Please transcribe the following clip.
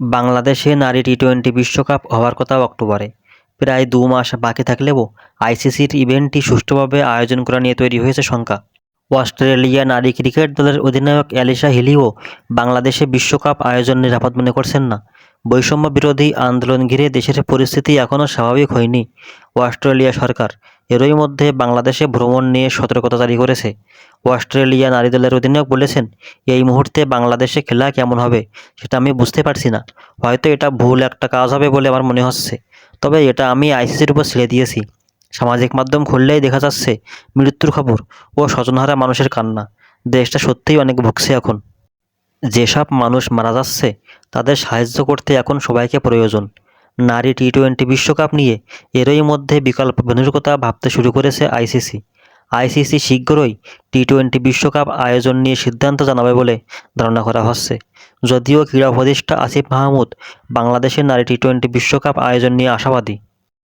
বাংলাদেশে নারী T twenty বিশ্বকাপ হওয়ার কথা অক্টোবরে। প্রায় দু মাস বাকি থাকলেও আইসিসির ইভেন্টটি সুষ্ঠুভাবে আয়োজন করা নিয়ে তৈরি হয়েছে শঙ্কা। অস্ট্রেলিয়া নারী ক্রিকেট দলের অধিনায়ক অ্যালিসা হিলিও বাংলাদেশে বিশ্বকাপ আয়োজন নিরাপদ মনে করছেন না। বৈষম্য বিরোধী আন্দোলন ঘিরে দেশের পরিস্থিতি এখনও স্বাভাবিক হয়নি। অস্ট্রেলিয়া সরকার এরই মধ্যে বাংলাদেশে ভ্রমণ নিয়ে সতর্কতা জারি করেছে। অস্ট্রেলিয়া নারী দলের অধিনায়ক বলেছেন, এই মুহূর্তে বাংলাদেশে খেলা কেমন হবে সেটা আমি বুঝতে পারছি না। হয়তো এটা ভুল একটা কাজ হবে বলে আমার মনে হচ্ছে। তবে এটা আমি আইসিসির উপর ছেড়ে দিয়েছি। সামাজিক মাধ্যম খুললেই দেখা যাচ্ছে মৃত্যুর খবর ও স্বজনহারা মানুষের কান্না। দেশটা সত্যিই অনেক ভুগছে এখন। যেসব মানুষ মারা যাচ্ছে, তাদের সাহায্য করতে এখন সবাইকে প্রয়োজন। নারী টি টোয়েন্টি বিশ্বকাপ নিয়ে এরই মধ্যে বিকল্প ভেন্যুর ভাবতে শুরু করেছে আইসিসি। আইসিসি শীঘ্রই টি টোয়েন্টি বিশ্বকাপ আয়োজন নিয়ে সিদ্ধান্ত জানাবে বলে ধারণা করা হচ্ছে। যদিও ক্রীড়া উপদেষ্টা আসিফ মাহমুদ বাংলাদেশের নারী টি টোয়েন্টি বিশ্বকাপ আয়োজন নিয়ে আশাবাদী।